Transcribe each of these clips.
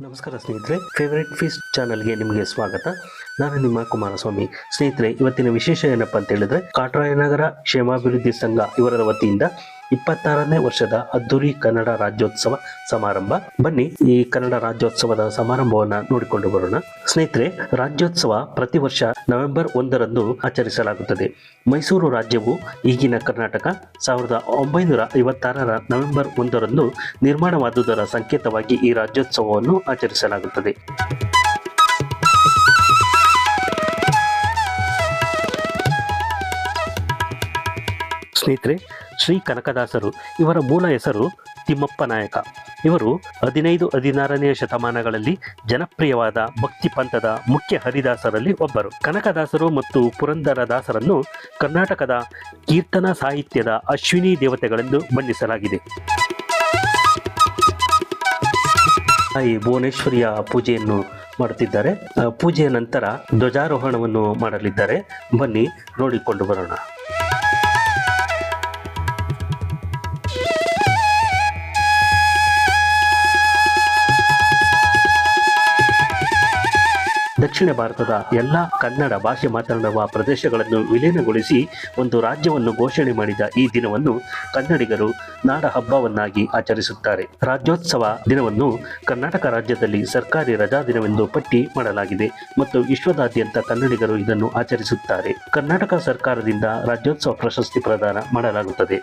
ನಮಸ್ಕಾರ ಸ್ನೇಹಿತರೆ favourite feast ಚಾನಲ್ಗೆ ನಿಮಗೆ ಸ್ವಾಗತ. ನಾನು ನಿಮ್ಮ ಕುಮಾರಸ್ವಾಮಿ. ಸ್ನೇಹಿತರೆ, ಇವತ್ತಿನ ವಿಶೇಷ ಏನಪ್ಪ ಅಂತ ಹೇಳಿದ್ರೆ, ಕಾಟರಾಯನಗರ ಕ್ಷೇಮಾಭಿವೃದ್ಧಿ ಸಂಘ ಇವರ ವತಿಯಿಂದ ಇಪ್ಪತ್ತಾರನೇ ವರ್ಷದ ಅದ್ದೂರಿ ಕನ್ನಡ ರಾಜ್ಯೋತ್ಸವ ಸಮಾರಂಭ. ಬನ್ನಿ ಈ ಕನ್ನಡ ರಾಜ್ಯೋತ್ಸವದ ಸಮಾರಂಭವನ್ನು ನೋಡಿಕೊಂಡು ಬರೋಣ. ಸ್ನೇಹಿತರೆ, ರಾಜ್ಯೋತ್ಸವ ಪ್ರತಿ ವರ್ಷ ನವೆಂಬರ್ ಒಂದರಂದು ಆಚರಿಸಲಾಗುತ್ತದೆ. ಮೈಸೂರು ರಾಜ್ಯವು ಈಗಿನ ಕರ್ನಾಟಕ ಸಾವಿರದ ಒಂಬೈನೂರ ಐವತ್ತಾರರ ನವೆಂಬರ್ ಒಂದರಂದು ನಿರ್ಮಾಣವಾದುದರ ಸಂಕೇತವಾಗಿ ಈ ರಾಜ್ಯೋತ್ಸವವನ್ನು ಆಚರಿಸಲಾಗುತ್ತದೆ. ಸ್ನೇಹಿತರೆ ಶ್ರೀ ಕನಕದಾಸರು, ಇವರ ಮೂಲ ಹೆಸರು ತಿಮ್ಮಪ್ಪ ನಾಯಕ. ಇವರು ಹದಿನೈದು, ಹದಿನಾರನೆಯ ಶತಮಾನಗಳಲ್ಲಿ ಜನಪ್ರಿಯವಾದ ಭಕ್ತಿ ಪಂಥದ ಮುಖ್ಯ ಹರಿದಾಸರಲ್ಲಿ ಒಬ್ಬರು. ಕನಕದಾಸರು ಮತ್ತು ಪುರಂದರದಾಸರನ್ನು ಕರ್ನಾಟಕದ ಕೀರ್ತನಾ ಸಾಹಿತ್ಯದ ಅಶ್ವಿನಿ ದೇವತೆಗಳೆಂದು ಬಣ್ಣಿಸಲಾಗಿದೆ. ತಾಯಿ ಭುವನೇಶ್ವರಿಯ ಪೂಜೆಯನ್ನು ಮಾಡುತ್ತಿದ್ದಾರೆ. ಪೂಜೆಯ ನಂತರ ಧ್ವಜಾರೋಹಣವನ್ನು ಮಾಡಲಿದ್ದಾರೆ. ಬನ್ನಿ ನೋಡಿಕೊಂಡು ಬರೋಣ. ದಕ್ಷಿಣ ಭಾರತದ ಎಲ್ಲ ಕನ್ನಡ ಭಾಷೆ ಮಾತನಾಡುವ ಪ್ರದೇಶಗಳನ್ನು ವಿಲೀನಗೊಳಿಸಿ ಒಂದು ರಾಜ್ಯವನ್ನು ಘೋಷಣೆ ಮಾಡಿದ ಈ ದಿನವನ್ನು ಕನ್ನಡಿಗರು ನಾಡ ಹಬ್ಬವನ್ನಾಗಿ ಆಚರಿಸುತ್ತಾರೆ. ರಾಜ್ಯೋತ್ಸವ ದಿನವನ್ನು ಕರ್ನಾಟಕ ರಾಜ್ಯದಲ್ಲಿ ಸರ್ಕಾರಿ ರಜಾ ದಿನವೆಂದು ಪಟ್ಟಿ ಮಾಡಲಾಗಿದೆ ಮತ್ತು ವಿಶ್ವದಾದ್ಯಂತ ಕನ್ನಡಿಗರು ಇದನ್ನು ಆಚರಿಸುತ್ತಾರೆ. ಕರ್ನಾಟಕ ಸರ್ಕಾರದಿಂದ ರಾಜ್ಯೋತ್ಸವ ಪ್ರಶಸ್ತಿ ಪ್ರದಾನ ಮಾಡಲಾಗುತ್ತದೆ.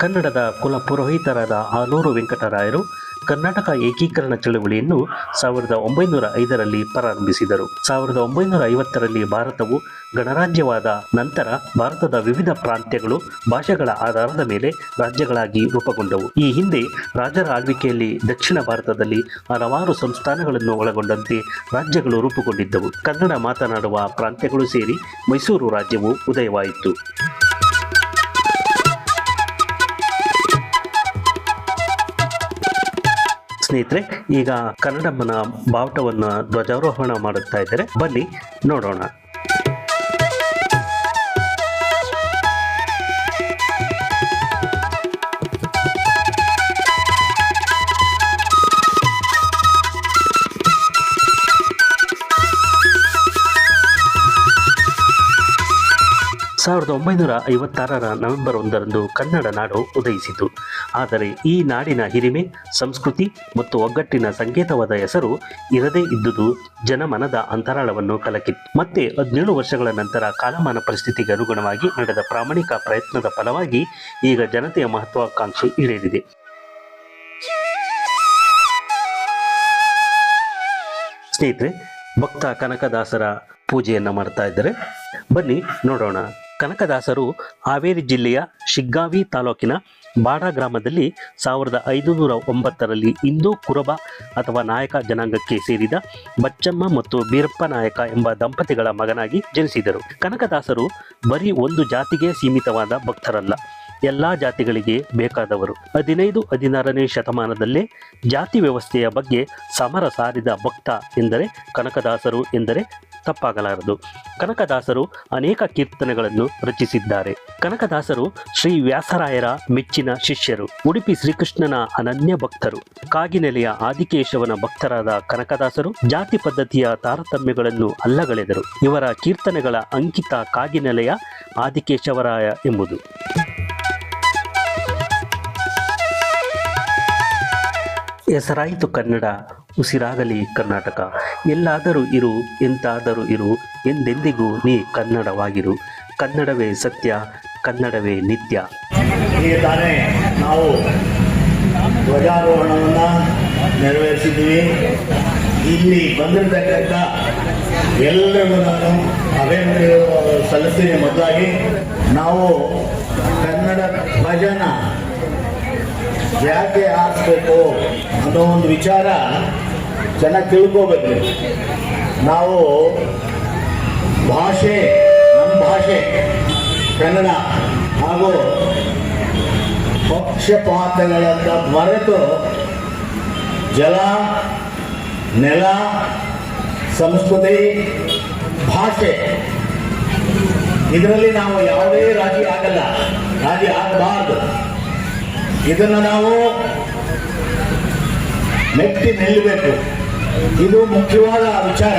ಕನ್ನಡದ ಕುಲ ಪುರೋಹಿತರಾದ ಆಲೂರು ವೆಂಕಟರಾಯರು ಕರ್ನಾಟಕ ಏಕೀಕರಣ ಚಳವಳಿಯನ್ನು ಸಾವಿರದ ಒಂಬೈನೂರ ಐದರಲ್ಲಿ ಪ್ರಾರಂಭಿಸಿದರು. ಸಾವಿರದ ಒಂಬೈನೂರ ಐವತ್ತರಲ್ಲಿ ಭಾರತವು ಗಣರಾಜ್ಯವಾದ ನಂತರ ಭಾರತದ ವಿವಿಧ ಪ್ರಾಂತ್ಯಗಳು ಭಾಷೆಗಳ ಆಧಾರದ ಮೇಲೆ ರಾಜ್ಯಗಳಾಗಿ ರೂಪುಗೊಂಡವು. ಈ ಹಿಂದೆ ರಾಜರ ಆಳ್ವಿಕೆಯಲ್ಲಿ ದಕ್ಷಿಣ ಭಾರತದಲ್ಲಿ ಹಲವಾರು ಸಂಸ್ಥಾನಗಳನ್ನು ಒಳಗೊಂಡಂತೆ ರಾಜ್ಯಗಳು ರೂಪುಗೊಂಡಿದ್ದವು. ಕನ್ನಡ ಮಾತನಾಡುವ ಪ್ರಾಂತ್ಯಗಳು ಸೇರಿ ಮೈಸೂರು ರಾಜ್ಯವು ಉದಯವಾಯಿತು. ಸ್ನೇಹಿತರೆ ಈಗ ಕನ್ನಡಮ್ಮನ ಬಾವುಟವನ್ನು ಧ್ವಜಾರೋಹಣ ಮಾಡುತ್ತಾ ಇದ್ದಾರೆ. ಬನ್ನಿ ನೋಡೋಣ. ಸಾವಿರದ ಒಂಬೈನೂರ ಐವತ್ತಾರರ ನವೆಂಬರ್ ಒಂದರಂದು ಕನ್ನಡ ನಾಡು ಉದಯಿಸಿತು. ಆದರೆ ಈ ನಾಡಿನ ಹಿರಿಮೆ, ಸಂಸ್ಕೃತಿ ಮತ್ತು ಒಗ್ಗಟ್ಟಿನ ಸಂಕೇತವಾದ ಹೆಸರು ಇರದೇ ಇದ್ದುದು ಜನಮನದ ಅಂತರಾಳವನ್ನು ಕಲಕಿತ್ತು ಮತ್ತೆ ಹದಿನೇಳು ವರ್ಷಗಳ ನಂತರ ಕಾಲಮಾನ ಪರಿಸ್ಥಿತಿಗೆ ಅನುಗುಣವಾಗಿ ನಡೆದ ಪ್ರಾಮಾಣಿಕ ಪ್ರಯತ್ನದ ಫಲವಾಗಿ ಈಗ ಜನತೆಯ ಮಹತ್ವಾಕಾಂಕ್ಷೆ ಈಡೇರಿದೆ. ಸ್ನೇಹಿತರೆ, ಭಕ್ತ ಕನಕದಾಸರ ಪೂಜೆಯನ್ನು ಮಾಡ್ತಾ ಇದ್ದಾರೆ. ಬನ್ನಿ ನೋಡೋಣ. ಕನಕದಾಸರು ಹಾವೇರಿ ಜಿಲ್ಲೆಯ ಶಿಗ್ಗಾವಿ ತಾಲೂಕಿನ ಬಾಡ ಗ್ರಾಮದಲ್ಲಿ ಸಾವಿರದ ಐದುನೂರ ಒಂಬತ್ತರಲ್ಲಿ ಹಿಂದೂ ಕುರಬ ಅಥವಾ ನಾಯಕ ಜನಾಂಗಕ್ಕೆ ಸೇರಿದ ಬಚ್ಚಮ್ಮ ಮತ್ತು ಬೀರಪ್ಪ ನಾಯಕ ಎಂಬ ದಂಪತಿಗಳ ಮಗನಾಗಿ ಜನಿಸಿದರು. ಕನಕದಾಸರು ಬರೀ ಒಂದು ಜಾತಿಗೆ ಸೀಮಿತವಾದ ಭಕ್ತರಲ್ಲ, ಎಲ್ಲಾ ಜಾತಿಗಳಿಗೆ ಬೇಕಾದವರು. ಹದಿನೈದು, ಹದಿನಾರನೇ ಶತಮಾನದಲ್ಲೇ ಜಾತಿ ವ್ಯವಸ್ಥೆಯ ಬಗ್ಗೆ ಸಮರ ಸಾರಿದ ಭಕ್ತ ಎಂದರೆ ಕನಕದಾಸರು ಎಂದರೆ ತಪ್ಪಾಗಲಾರದು. ಕನಕದಾಸರು ಅನೇಕ ಕೀರ್ತನೆಗಳನ್ನು ರಚಿಸಿದ್ದಾರೆ. ಕನಕದಾಸರು ಶ್ರೀ ವ್ಯಾಸರಾಯರ ಮೆಚ್ಚಿನ ಶಿಷ್ಯರು, ಉಡುಪಿ ಶ್ರೀಕೃಷ್ಣನ ಅನನ್ಯ ಭಕ್ತರು. ಕಾಗಿನೆಲೆಯ ಆದಿಕೇಶವನ ಭಕ್ತರಾದ ಕನಕದಾಸರು ಜಾತಿ ಪದ್ಧತಿಯ ತಾರತಮ್ಯಗಳನ್ನು ಅಲ್ಲಗಳೆದರು. ಇವರ ಕೀರ್ತನೆಗಳ ಅಂಕಿತ ಕಾಗಿನೆಲೆಯ ಆದಿಕೇಶವರಾಯ ಎಂಬುದು. ಹೆಸರಾಯಿತು ಕನ್ನಡ ಉಸಿರಾಗಲಿ ಕರ್ನಾಟಕ. ಎಲ್ಲಾದರೂ ಇರು, ಎಂತಾದರೂ ಇರು, ಎಂದೆಂದಿಗೂ ನೀ ಕನ್ನಡವಾಗಿರು. ಕನ್ನಡವೇ ಸತ್ಯ, ಕನ್ನಡವೇ ನಿತ್ಯ. ನಾವು ಧ್ವಜಾರೋಹಣವನ್ನು ನೆರವೇರಿಸಿದ್ದೀವಿ. ಇಲ್ಲಿ ಬಂದಿರತಕ್ಕಂಥ ಎಲ್ಲರಿಗೂ ನಾನು ಅಭಿನಂದನೆ ಸಲ್ಲಿಸ್ತೀನಿ. ಮೊದಲಾಗಿ ನಾವು ಕನ್ನಡ ಧ್ವಜನ ಯಾಕೆ ಆಗ್ಬೇಕು ಅನ್ನೋ ಒಂದು ವಿಚಾರ ಚೆನ್ನಾಗಿ ತಿಳ್ಕೋಬೇಕು. ನಾವು ಭಾಷೆ, ನಮ್ಮ ಭಾಷೆ, ಕನ್ನಡ ಹಾಗೂ ಪಕ್ಷಪಾತಗಳನ್ನು ಮರೆತು ಜಲ, ನೆಲ, ಸಂಸ್ಕೃತಿ, ಭಾಷೆ, ಇದರಲ್ಲಿ ನಾವು ಯಾವುದೇ ರಾಜಿ ಆಗಲ್ಲ, ರಾಜಿ ಆಗಬಾರ್ದು. ಇದನ್ನು ನಾವು ಮೆಟ್ಟಿ ನಿಲ್ಲಬೇಕು. ಇದು ಮುಖ್ಯವಾದ ವಿಚಾರ.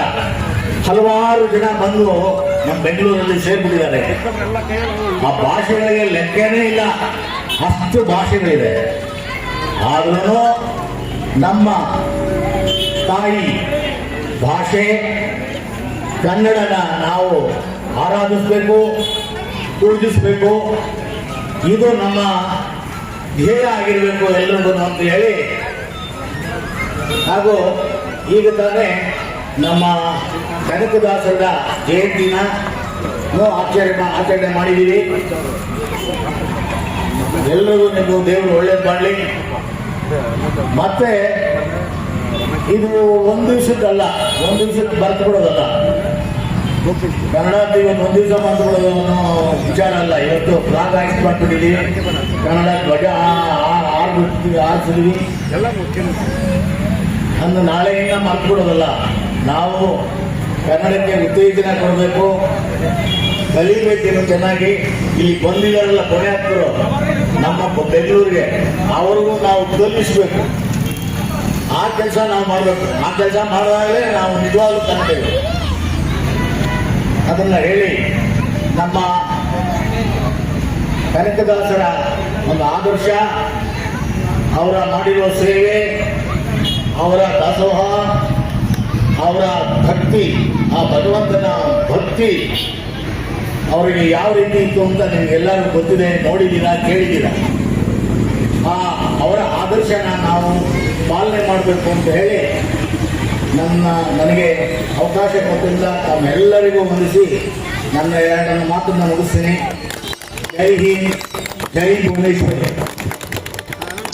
ಹಲವಾರು ಜನ ಬಂದು ನಮ್ಮ ಬೆಂಗಳೂರಲ್ಲಿ ಸೇರ್ಬಿಟ್ಟಿದ್ದಾರೆ. ಆ ಭಾಷೆಗಳಿಗೆ ಲೆಕ್ಕನೇ ಇಲ್ಲ. ಅಷ್ಟು ಭಾಷೆಗಳಿದೆ ಆದ್ರೂ ನಮ್ಮ ತಾಯಿ ಭಾಷೆ ಕನ್ನಡನ ನಾವು ಆರಾಧಿಸ್ಬೇಕು ಪೂಜಿಸ್ಬೇಕು ಇದು ನಮ್ಮ ಧ್ಯೇಯ ಆಗಿರಬೇಕು ಎಲ್ಲರಿಗೂ ಅಂತ ಹೇಳಿ. ಹಾಗೂ ಈಗ ತಾನೇ ನಮ್ಮ ಕನಕದಾಸರ ಜಯಂತಿನ ಆಚರಣೆ ಆಚರಣೆ ಮಾಡಿದ್ದೀವಿ. ಎಲ್ಲರಿಗೂ ನಿಮ್ಮ ದೇವರು ಒಳ್ಳೇದು ಮಾಡಲಿ. ಮತ್ತೆ ಇದು ಒಂದು ದಿವಸಕ್ಕಲ್ಲ ಒಂದು ದಿವಸಕ್ಕೆ ಬರ್ತು ಬಿಡೋದಲ್ಲ ಕನ್ನಡ ಇವತ್ತು ಒಂದು ದಿವಸ ಬಂದು ಅನ್ನೋ ವಿಚಾರ ಅಲ್ಲ. ಇವತ್ತು ಫ್ಲಾಗ್ ಆಯ್ಕೆ ಮಾಡ್ಕೊಂಡಿದ್ದೀವಿ ಕನ್ನಡ ಧ್ವಜ ಆರ್ಬಿಡ್ತೀವಿ ಆರಿಸಿದ್ವಿ ಅಂದ್ರೆ ನಾಳೆಯಿಂದ ಮರ್ತ್ಬಿಡೋದಲ್ಲ. ನಾವು ಕನ್ನಡಕ್ಕೆ ಉತ್ತೇಜನ ಕೊಡಬೇಕು. ಕಲಿಬೇಕೇನು ಚೆನ್ನಾಗಿ. ಇಲ್ಲಿ ಬಂದಿದ್ದಾರಲ್ಲ ಕೊನೆ ಹಾಕ್ತರು ನಮ್ಮ ಬೆಂಗಳೂರಿಗೆ. ಅವ್ರಿಗೂ ನಾವು ಕಲ್ಪಿಸ್ಬೇಕು ಆ ಕೆಲಸ ನಾವು ಮಾಡಬೇಕು. ಆ ಕೆಲಸ ಮಾಡಿದಾಗಲೇ ನಾವು ನಿಜವಾಗ್ಲೂ ಕನ್ನಡಿಗರು. ಅದನ್ನ ಹೇಳಿ ನಮ್ಮ ಕನಕದಾಸರ ಒಂದು ಆದರ್ಶ, ಅವರ ಮಾಡಿರುವ ಸೇವೆ, ಅವರ ದಾಸೋಹ, ಅವರ ಭಕ್ತಿ, ಆ ಭಗವಂತನ ಭಕ್ತಿ ಅವರಿಗೆ ಯಾವ ರೀತಿ ಇತ್ತು ಅಂತ ನಿಮಗೆಲ್ಲರೂ ಗೊತ್ತಿದೆ, ನೋಡಿದ್ದೀರಾ, ಕೇಳಿದ್ದೀರಾ? ಆ ಅವರ ಆದರ್ಶನ ನಾವು ಪಾಲನೆ ಮಾಡಬೇಕು ಅಂತ ಹೇಳಿ ನನ್ನ ನನಗೆ ಅವಕಾಶ ಕೊಟ್ಟಿದ್ದ ತಮ್ಮೆಲ್ಲರಿಗೂ ವಂದಿಸಿ ನನ್ನ ನನ್ನ ಮಾತನ್ನು ಮುಗಿಸ್ತೀನಿ. ಜೈ ಹಿಂದ್, ಜೈ ಭುವನೇಶ್ವರಿ.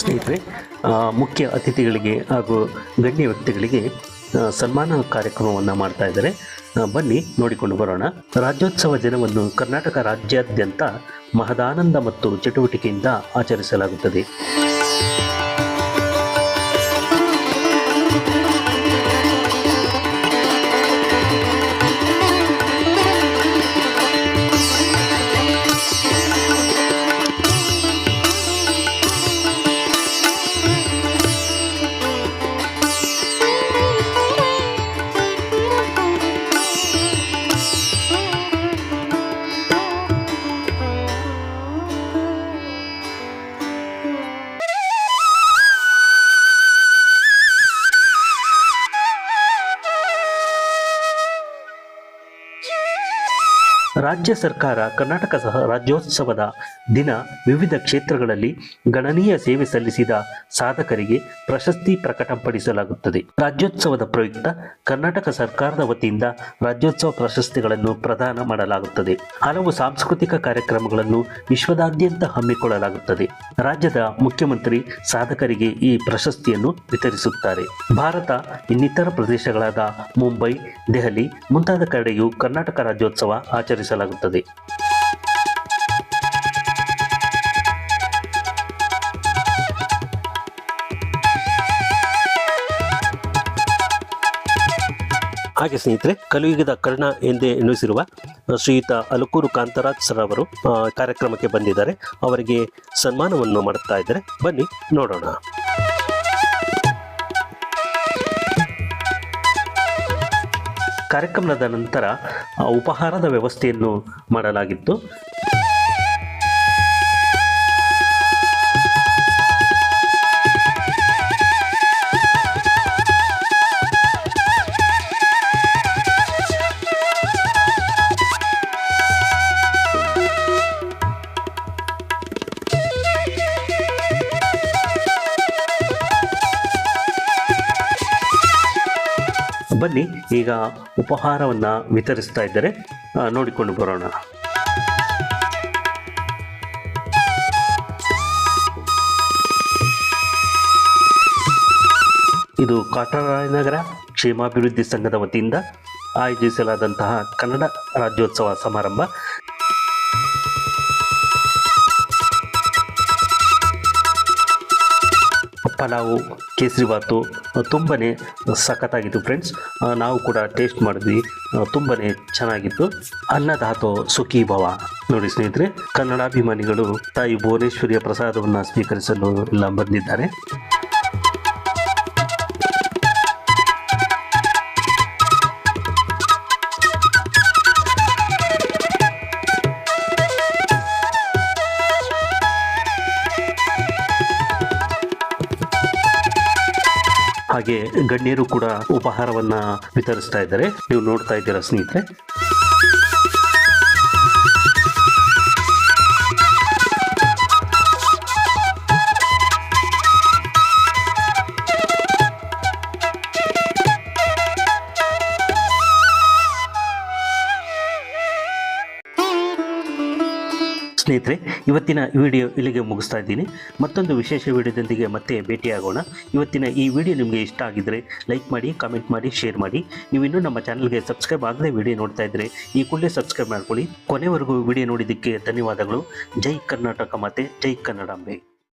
ಸ್ನೇಹಿತರೆ ಮುಖ್ಯ ಅತಿಥಿಗಳಿಗೆ ಹಾಗೂ ಗಣ್ಯ ವ್ಯಕ್ತಿಗಳಿಗೆ ಸನ್ಮಾನ ಕಾರ್ಯಕ್ರಮವನ್ನು ಮಾಡ್ತಾ ಇದ್ದಾರೆ. ಬನ್ನಿ, ನೋಡಿಕೊಂಡು ಬರೋಣ. ರಾಜ್ಯೋತ್ಸವ ದಿನವನ್ನು ಕರ್ನಾಟಕ ರಾಜ್ಯಾದ್ಯಂತ ಮಹದಾನಂದ ಮತ್ತು ಚಟುವಟಿಕೆಯಿಂದ ಆಚರಿಸಲಾಗುತ್ತದೆ. ರಾಜ್ಯ ಸರ್ಕಾರ ಕರ್ನಾಟಕ ಸಹ ರಾಜ್ಯೋತ್ಸವದ ದಿನ ವಿವಿಧ ಕ್ಷೇತ್ರಗಳಲ್ಲಿ ಗಣನೀಯ ಸೇವೆ ಸಲ್ಲಿಸಿದ ಸಾಧಕರಿಗೆ ಪ್ರಶಸ್ತಿ ಪ್ರಕಟಪಡಿಸಲಾಗುತ್ತದೆ. ರಾಜ್ಯೋತ್ಸವದ ಪ್ರಯುಕ್ತ ಕರ್ನಾಟಕ ಸರ್ಕಾರದ ವತಿಯಿಂದ ರಾಜ್ಯೋತ್ಸವ ಪ್ರಶಸ್ತಿಗಳನ್ನು ಪ್ರದಾನ ಮಾಡಲಾಗುತ್ತದೆ. ಹಲವು ಸಾಂಸ್ಕೃತಿಕ ಕಾರ್ಯಕ್ರಮಗಳನ್ನು ವಿಶ್ವದಾದ್ಯಂತ ಹಮ್ಮಿಕೊಳ್ಳಲಾಗುತ್ತದೆ. ರಾಜ್ಯದ ಮುಖ್ಯಮಂತ್ರಿ ಸಾಧಕರಿಗೆ ಈ ಪ್ರಶಸ್ತಿಯನ್ನು ವಿತರಿಸುತ್ತಾರೆ. ಭಾರತ, ಇನ್ನಿತರ ಪ್ರದೇಶಗಳಾದ ಮುಂಬೈ, ದೆಹಲಿ ಮುಂತಾದ ಕಡೆಯೂ ಕರ್ನಾಟಕ ರಾಜ್ಯೋತ್ಸವ ಆಚರಿಸಲಾಗುತ್ತದೆ ಹಾಗೆ ಸ್ನೇಹಿತರೆ, ಕಲಿಯುಗದ ಕರ್ಣ ಎಂದೇ ಎನ್ನಿಸಿರುವ ಶ್ರೀಯುತ ಅಲಕೂರು ಕಾಂತರಾಜ್ ಸರ್ ಅವರು ಕಾರ್ಯಕ್ರಮಕ್ಕೆ ಬಂದಿದ್ದಾರೆ. ಅವರಿಗೆ ಸನ್ಮಾನವನ್ನು ಮಾಡುತ್ತಾ ಇದ್ದಾರೆ. ಬನ್ನಿ, ನೋಡೋಣ. ಕಾರ್ಯಕ್ರಮದ ನಂತರ ಉಪಹಾರದ ವ್ಯವಸ್ಥೆಯನ್ನು ಮಾಡಲಾಗಿತ್ತು. ಬನ್ನಿ, ಈಗ ಉಪಹಾರವನ್ನು ವಿತರಿಸ್ತಾ ಇದ್ದಾರೆ. ನೋಡಿಕೊಂಡು ಬರೋಣ. ಇದು ಕಾಟರಾಯನಗರ ಕ್ಷೇಮಾಭಿವೃದ್ಧಿ ಸಂಘದ ವತಿಯಿಂದ ಆಯೋಜಿಸಲಾದಂತಹ ಕನ್ನಡ ರಾಜ್ಯೋತ್ಸವ ಸಮಾರಂಭ. ಪಲಾವು ಕೇಸರಿಬಾತು ತುಂಬಾ ಸಖತ್ತಾಗಿತ್ತು ಫ್ರೆಂಡ್ಸ್ ನಾವು ಕೂಡ ಟೇಸ್ಟ್ ಮಾಡಿದ್ವಿ. ತುಂಬಾ ಚೆನ್ನಾಗಿತ್ತು. ಅನ್ನದಾತೋ ಸುಖಿ ಭವ. ನೋಡಿ ಸ್ನೇಹಿತರೆ, ಕನ್ನಡಾಭಿಮಾನಿಗಳು ತಾಯಿ ಭುವನೇಶ್ವರಿಯ ಪ್ರಸಾದವನ್ನು ಸ್ವೀಕರಿಸಲು ಎಲ್ಲ ಬಂದಿದ್ದಾರೆ. ಹಾಗೆ ಗಣ್ಯರು ಕೂಡ ಉಪಹಾರವನ್ನ ವಿತರಿಸ್ತಾ ಇದ್ದಾರೆ. ನೀವು ನೋಡ್ತಾ ಇದ್ದೀರಾ ಸ್ನೇಹಿತರೆ? ಸ್ನೇಹಿತರೆ, ಇವತ್ತಿನ ವಿಡಿಯೋ ಇಲ್ಲಿಗೆ ಮುಗಿಸ್ತಾ ಇದ್ದೀನಿ. ಮತ್ತೊಂದು ವಿಶೇಷ ವಿಡಿಯೋದೊಂದಿಗೆ ಮತ್ತೆ ಭೇಟಿಯಾಗೋಣ. ಇವತ್ತಿನ ಈ ವಿಡಿಯೋ ನಿಮಗೆ ಇಷ್ಟ ಆಗಿದ್ದರೆ ಲೈಕ್ ಮಾಡಿ, ಕಾಮೆಂಟ್ ಮಾಡಿ, ಶೇರ್ ಮಾಡಿ. ನೀವು ಇನ್ನೂ ನಮ್ಮ ಚಾನಲ್ಗೆ ಸಬ್ಸ್ಕ್ರೈಬ್ ಆಗದೆ ವಿಡಿಯೋ ನೋಡ್ತಾ ಇದ್ದರೆ ಈ ಕೂಡಲೇ ಸಬ್ಸ್ಕ್ರೈಬ್ ಮಾಡ್ಕೊಳ್ಳಿ. ಕೊನೆವರೆಗೂ ವಿಡಿಯೋ ನೋಡಿದ್ದಕ್ಕೆ ಧನ್ಯವಾದಗಳು. ಜೈ ಕರ್ನಾಟಕ ಮಾತೆ, ಜೈ ಕನ್ನಡಾಂಬೆ